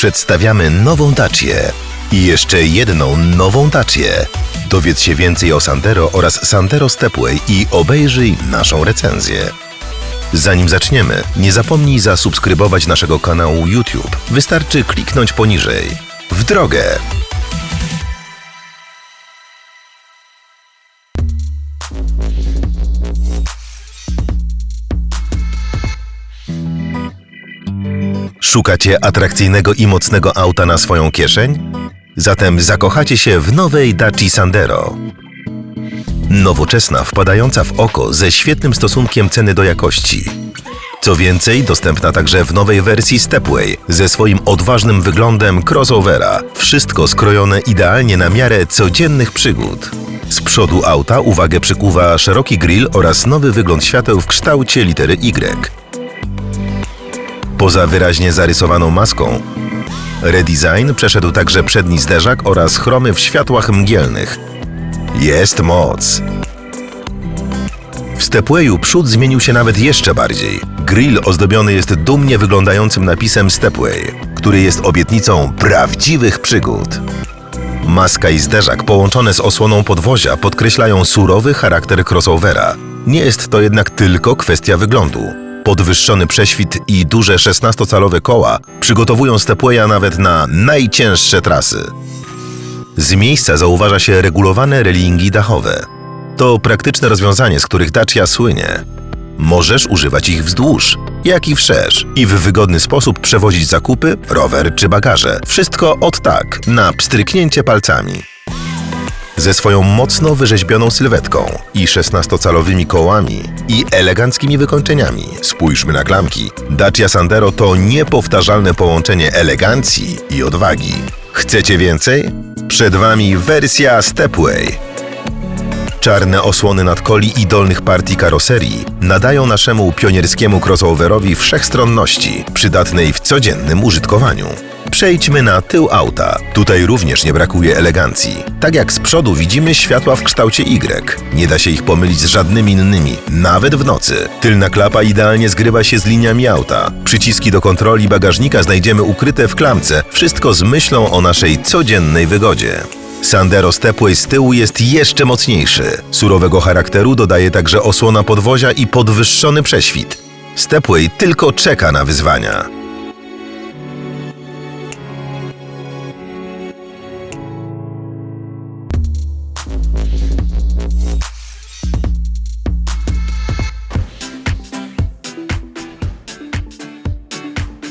przedstawiamy nową Dacię i jeszcze jedną nową Dacię. Dowiedz się więcej o Sandero oraz Sandero Stepway i obejrzyj naszą recenzję. Zanim zaczniemy, nie zapomnij zasubskrybować naszego kanału YouTube. Wystarczy kliknąć poniżej. W drogę! Szukacie atrakcyjnego i mocnego auta na swoją kieszeń? Zatem zakochacie się w nowej Daci Sandero. Nowoczesna, wpadająca w oko ze świetnym stosunkiem ceny do jakości. Co więcej, dostępna także w nowej wersji Stepway ze swoim odważnym wyglądem crossovera. Wszystko skrojone idealnie na miarę codziennych przygód. Z przodu auta uwagę przykuwa szeroki grill oraz nowy wygląd świateł w kształcie litery Y. Poza wyraźnie zarysowaną maską, redesign przeszedł także przedni zderzak oraz chromy w światłach mgielnych. Jest moc! W Stepwayu przód zmienił się nawet jeszcze bardziej. Grill ozdobiony jest dumnie wyglądającym napisem Stepway, który jest obietnicą prawdziwych przygód. Maska i zderzak połączone z osłoną podwozia podkreślają surowy charakter crossovera. Nie jest to jednak tylko kwestia wyglądu. Podwyższony prześwit i duże 16-calowe koła przygotowują Stepwaya nawet na najcięższe trasy. Z miejsca zauważa się regulowane relingi dachowe. To praktyczne rozwiązanie, z których Dacia słynie. Możesz używać ich wzdłuż, jak i wszerz i w wygodny sposób przewozić zakupy, rower czy bagaże. Wszystko od tak, na pstryknięcie palcami. Ze swoją mocno wyrzeźbioną sylwetką i 16-calowymi kołami i eleganckimi wykończeniami, spójrzmy na klamki, Dacia Sandero to niepowtarzalne połączenie elegancji i odwagi. Chcecie więcej? Przed Wami wersja Stepway. Czarne osłony nadkoli i dolnych partii karoserii nadają naszemu pionierskiemu crossoverowi wszechstronności, przydatnej w codziennym użytkowaniu. Przejdźmy na tył auta. Tutaj również nie brakuje elegancji. Tak jak z przodu widzimy światła w kształcie Y. Nie da się ich pomylić z żadnymi innymi, nawet w nocy. Tylna klapa idealnie zgrywa się z liniami auta. Przyciski do kontroli bagażnika znajdziemy ukryte w klamce. Wszystko z myślą o naszej codziennej wygodzie. Sandero Stepway z tyłu jest jeszcze mocniejszy. Surowego charakteru dodaje także osłona podwozia i podwyższony prześwit. Stepway tylko czeka na wyzwania.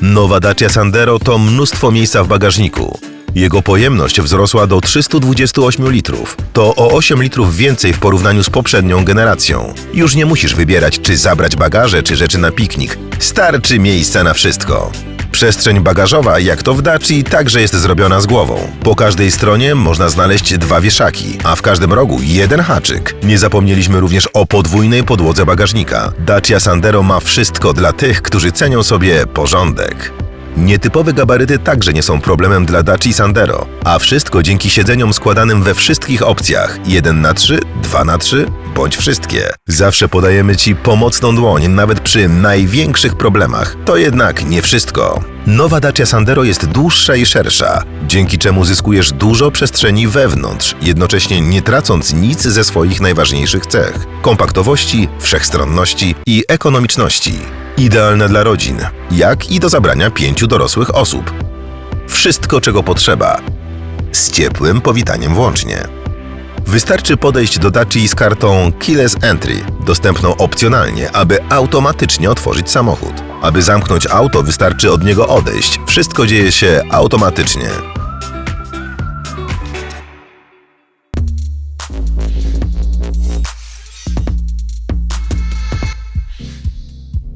Nowa Dacia Sandero to mnóstwo miejsca w bagażniku. Jego pojemność wzrosła do 328 litrów. To o 8 litrów więcej w porównaniu z poprzednią generacją. Już nie musisz wybierać, czy zabrać bagaże, czy rzeczy na piknik. Starczy miejsca na wszystko. Przestrzeń bagażowa, jak to w Daci, także jest zrobiona z głową. Po każdej stronie można znaleźć dwa wieszaki, a w każdym rogu jeden haczyk. Nie zapomnieliśmy również o podwójnej podłodze bagażnika. Dacia Sandero ma wszystko dla tych, którzy cenią sobie porządek. Nietypowe gabaryty także nie są problemem dla Daci Sandero, a wszystko dzięki siedzeniom składanym we wszystkich opcjach 1 na 3, 2 na 3 bądź wszystkie. Zawsze podajemy Ci pomocną dłoń, nawet przy największych problemach. To jednak nie wszystko. Nowa Dacia Sandero jest dłuższa i szersza, dzięki czemu zyskujesz dużo przestrzeni wewnątrz, jednocześnie nie tracąc nic ze swoich najważniejszych cech: kompaktowości, wszechstronności i ekonomiczności. Idealna dla rodzin, jak i do zabrania pięciu dorosłych osób. Wszystko, czego potrzeba. Z ciepłym powitaniem włącznie. Wystarczy podejść do Daci z kartą Keyless Entry, dostępną opcjonalnie, aby automatycznie otworzyć samochód. Aby zamknąć auto, wystarczy od niego odejść. Wszystko dzieje się automatycznie.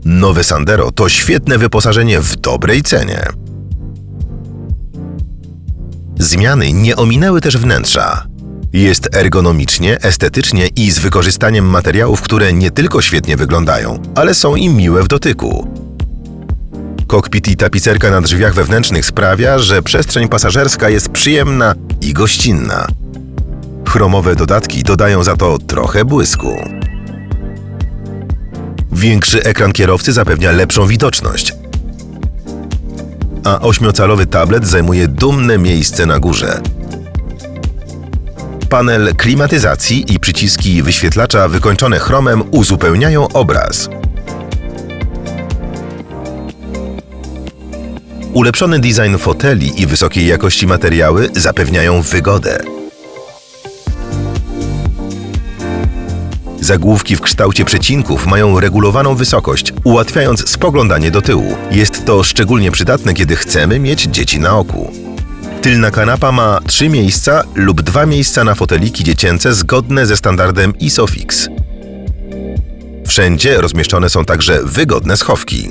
Nowe Sandero to świetne wyposażenie w dobrej cenie. Zmiany nie ominęły też wnętrza. Jest ergonomicznie, estetycznie i z wykorzystaniem materiałów, które nie tylko świetnie wyglądają, ale są i miłe w dotyku. Kokpit i tapicerka na drzwiach wewnętrznych sprawia, że przestrzeń pasażerska jest przyjemna i gościnna. Chromowe dodatki dodają za to trochę błysku. Większy ekran kierowcy zapewnia lepszą widoczność. a ośmiocalowy tablet zajmuje dumne miejsce na górze. Panel klimatyzacji i przyciski wyświetlacza wykończone chromem uzupełniają obraz. Ulepszony design foteli i wysokiej jakości materiały zapewniają wygodę. Zagłówki w kształcie przecinków mają regulowaną wysokość, ułatwiając spoglądanie do tyłu. Jest to szczególnie przydatne, kiedy chcemy mieć dzieci na oku. Tylna kanapa ma trzy miejsca lub dwa miejsca na foteliki dziecięce zgodne ze standardem ISOFIX. Wszędzie rozmieszczone są także wygodne schowki.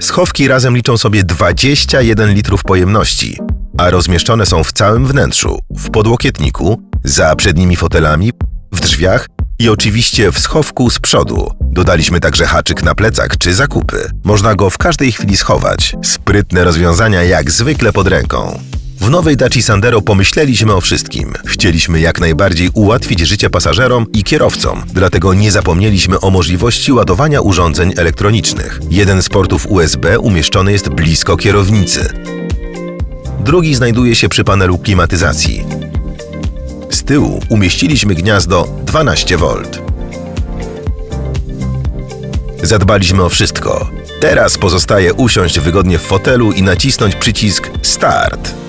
Schowki razem liczą sobie 21 litrów pojemności, a rozmieszczone są w całym wnętrzu, w podłokietniku, za przednimi fotelami, w drzwiach i oczywiście w schowku z przodu. Dodaliśmy także haczyk na plecak czy zakupy. Można go w każdej chwili schować. Sprytne rozwiązania jak zwykle pod ręką. W nowej Daci Sandero pomyśleliśmy o wszystkim. Chcieliśmy jak najbardziej ułatwić życie pasażerom i kierowcom, dlatego nie zapomnieliśmy o możliwości ładowania urządzeń elektronicznych. Jeden z portów USB umieszczony jest blisko kierownicy. Drugi znajduje się przy panelu klimatyzacji. Z tyłu umieściliśmy gniazdo 12V. Zadbaliśmy o wszystko. Teraz pozostaje usiąść wygodnie w fotelu i nacisnąć przycisk Start.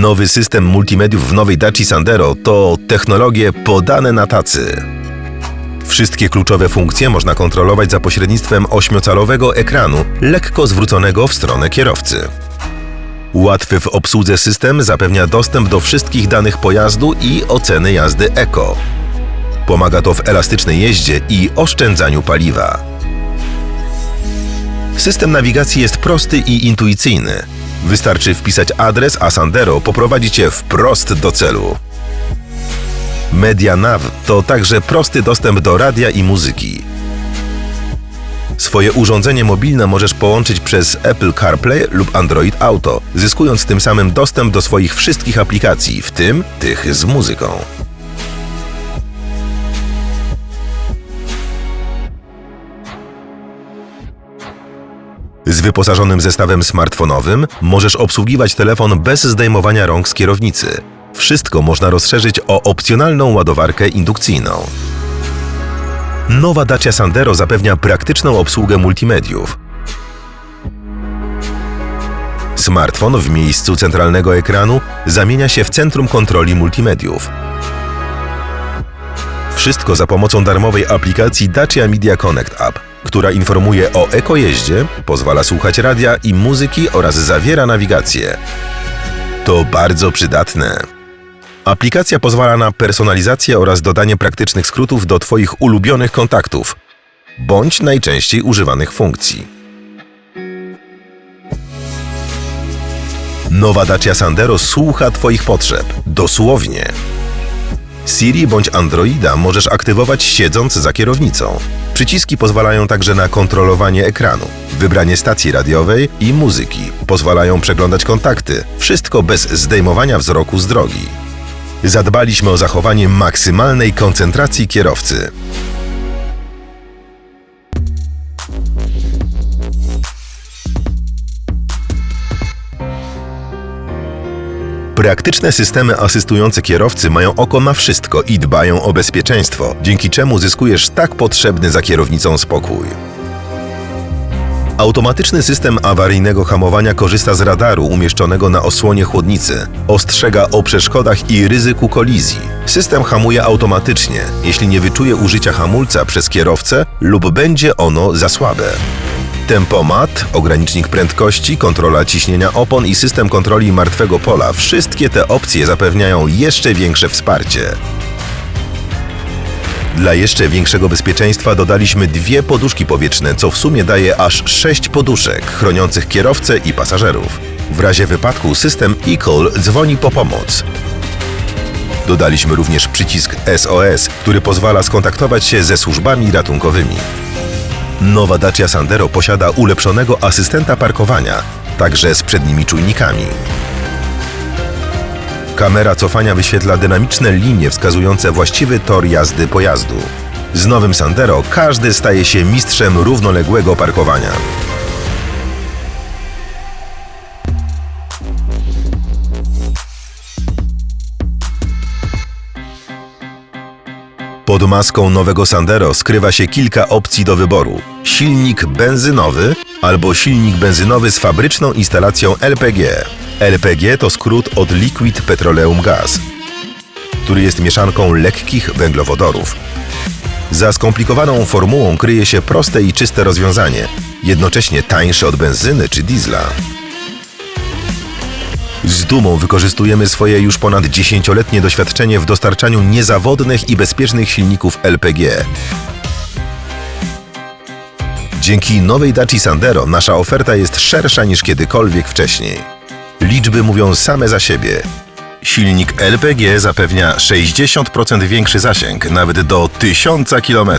Nowy system multimediów w nowej Daci Sandero to technologie podane na tacy. Wszystkie kluczowe funkcje można kontrolować za pośrednictwem ośmiocalowego ekranu, lekko zwróconego w stronę kierowcy. Łatwy w obsłudze system zapewnia dostęp do wszystkich danych pojazdu i oceny jazdy eko. Pomaga to w elastycznej jeździe i oszczędzaniu paliwa. System nawigacji jest prosty i intuicyjny. Wystarczy wpisać adres, a Sandero poprowadzi Cię wprost do celu. MediaNav to także prosty dostęp do radia i muzyki. Swoje urządzenie mobilne możesz połączyć przez Apple CarPlay lub Android Auto, zyskując tym samym dostęp do swoich wszystkich aplikacji, w tym tych z muzyką. Z wyposażonym zestawem smartfonowym możesz obsługiwać telefon bez zdejmowania rąk z kierownicy. Wszystko można rozszerzyć o opcjonalną ładowarkę indukcyjną. Nowa Dacia Sandero zapewnia praktyczną obsługę multimediów. Smartfon w miejscu centralnego ekranu zamienia się w centrum kontroli multimediów. Wszystko za pomocą darmowej aplikacji Dacia Media Connect App, która informuje o ekojeździe, pozwala słuchać radia i muzyki oraz zawiera nawigację. To bardzo przydatne. Aplikacja pozwala na personalizację oraz dodanie praktycznych skrótów do Twoich ulubionych kontaktów bądź najczęściej używanych funkcji. Nowa Dacia Sandero słucha Twoich potrzeb, dosłownie. Siri bądź Androida możesz aktywować siedząc za kierownicą. Przyciski pozwalają także na kontrolowanie ekranu, wybranie stacji radiowej i muzyki. Pozwalają przeglądać kontakty. Wszystko bez zdejmowania wzroku z drogi. Zadbaliśmy o zachowanie maksymalnej koncentracji kierowcy. Praktyczne systemy asystujące kierowcy mają oko na wszystko i dbają o bezpieczeństwo, dzięki czemu zyskujesz tak potrzebny za kierownicą spokój. Automatyczny system awaryjnego hamowania korzysta z radaru umieszczonego na osłonie chłodnicy. Ostrzega o przeszkodach i ryzyku kolizji. System hamuje automatycznie, jeśli nie wyczuje użycia hamulca przez kierowcę lub będzie ono za słabe. Tempomat, ogranicznik prędkości, kontrola ciśnienia opon i system kontroli martwego pola wszystkie te opcje zapewniają jeszcze większe wsparcie. Dla jeszcze większego bezpieczeństwa dodaliśmy dwie poduszki powietrzne, co w sumie daje aż sześć poduszek chroniących kierowcę i pasażerów. W razie wypadku system eCall dzwoni po pomoc. Dodaliśmy również przycisk SOS, który pozwala skontaktować się ze służbami ratunkowymi. Nowa Dacia Sandero posiada ulepszonego asystenta parkowania, także z przednimi czujnikami. Kamera cofania wyświetla dynamiczne linie wskazujące właściwy tor jazdy pojazdu. Z nowym Sandero każdy staje się mistrzem równoległego parkowania. Pod maską nowego Sandero skrywa się kilka opcji do wyboru. Silnik benzynowy albo silnik benzynowy z fabryczną instalacją LPG. LPG to skrót od Liquid Petroleum Gas, który jest mieszanką lekkich węglowodorów. Za skomplikowaną formułą kryje się proste i czyste rozwiązanie, jednocześnie tańsze od benzyny czy diesla. Z dumą wykorzystujemy swoje już ponad dziesięcioletnie doświadczenie w dostarczaniu niezawodnych i bezpiecznych silników LPG. Dzięki nowej Daci Sandero nasza oferta jest szersza niż kiedykolwiek wcześniej. Liczby mówią same za siebie. Silnik LPG zapewnia 60% większy zasięg, nawet do 1000 km.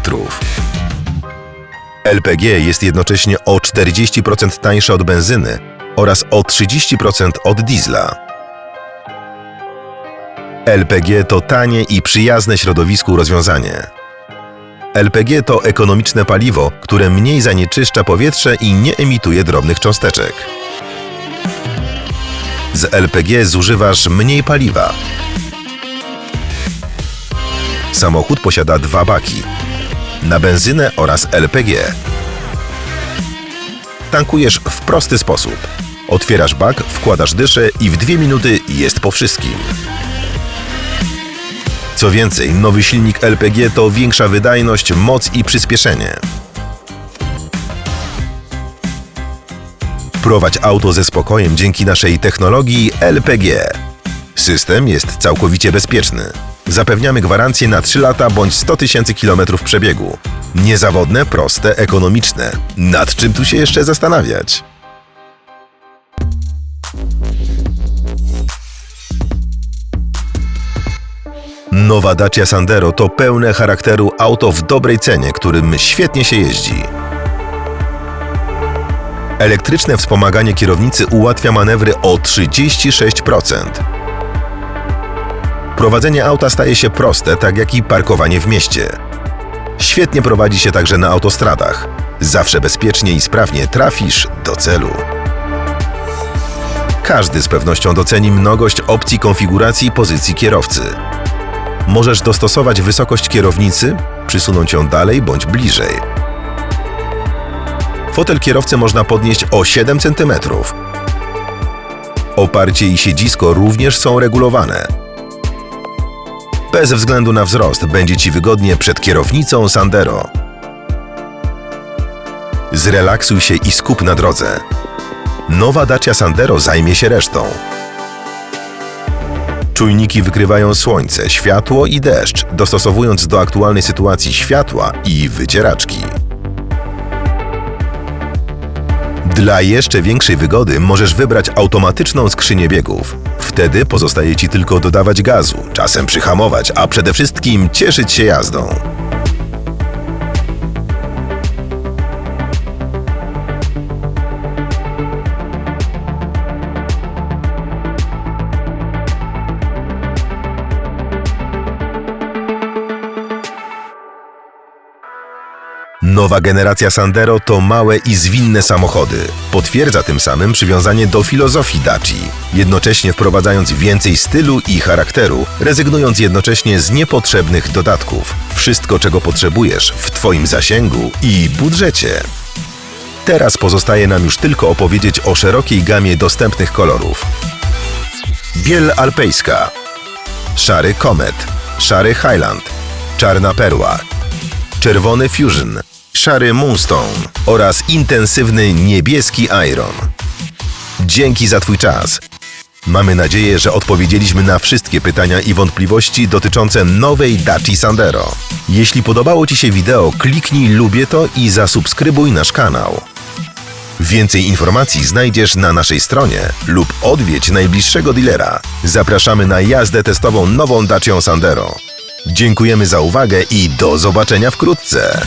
LPG jest jednocześnie o 40% tańsze od benzyny oraz o 30% od diesla. LPG to tanie i przyjazne środowisku rozwiązanie. LPG to ekonomiczne paliwo, które mniej zanieczyszcza powietrze i nie emituje drobnych cząsteczek. Z LPG zużywasz mniej paliwa. Samochód posiada dwa baki na benzynę oraz LPG. Tankujesz w prosty sposób. Otwierasz bak, wkładasz dyszę i w dwie minuty jest po wszystkim. Co więcej, nowy silnik LPG to większa wydajność, moc i przyspieszenie. Prowadź auto ze spokojem dzięki naszej technologii LPG. System jest całkowicie bezpieczny. Zapewniamy gwarancję na 3 lata bądź 100 tysięcy kilometrów przebiegu. Niezawodne, proste, ekonomiczne. Nad czym tu się jeszcze zastanawiać? Nowa Dacia Sandero to pełne charakteru auto w dobrej cenie, którym świetnie się jeździ. Elektryczne wspomaganie kierownicy ułatwia manewry o 36%. Prowadzenie auta staje się proste, tak jak i parkowanie w mieście. Świetnie prowadzi się także na autostradach. Zawsze bezpiecznie i sprawnie trafisz do celu. Każdy z pewnością doceni mnogość opcji konfiguracji pozycji kierowcy. Możesz dostosować wysokość kierownicy, przysunąć ją dalej bądź bliżej. Fotel kierowcy można podnieść o 7 cm. Oparcie i siedzisko również są regulowane. Bez względu na wzrost będzie Ci wygodnie przed kierownicą Sandero. Zrelaksuj się i skup na drodze. Nowa Dacia Sandero zajmie się resztą. Czujniki wykrywają słońce, światło i deszcz, dostosowując do aktualnej sytuacji światła i wycieraczki. Dla jeszcze większej wygody możesz wybrać automatyczną skrzynię biegów. Wtedy pozostaje Ci tylko dodawać gazu, czasem przyhamować, a przede wszystkim cieszyć się jazdą. Nowa generacja Sandero to małe i zwinne samochody. Potwierdza tym samym przywiązanie do filozofii Daci, jednocześnie wprowadzając więcej stylu i charakteru, rezygnując jednocześnie z niepotrzebnych dodatków. Wszystko, czego potrzebujesz w Twoim zasięgu i budżecie. Teraz pozostaje nam już tylko opowiedzieć o szerokiej gamie dostępnych kolorów. Biel alpejska, szary Comet, szary Highland, czarna perła, czerwony Fusion, szary Moonstone oraz intensywny niebieski Iron. Dzięki za Twój czas. Mamy nadzieję, że odpowiedzieliśmy na wszystkie pytania i wątpliwości dotyczące nowej Daci Sandero. Jeśli podobało Ci się wideo, kliknij lubię to i zasubskrybuj nasz kanał. Więcej informacji znajdziesz na naszej stronie lub odwiedź najbliższego dealera. Zapraszamy na jazdę testową nową Dacią Sandero. Dziękujemy za uwagę i do zobaczenia wkrótce.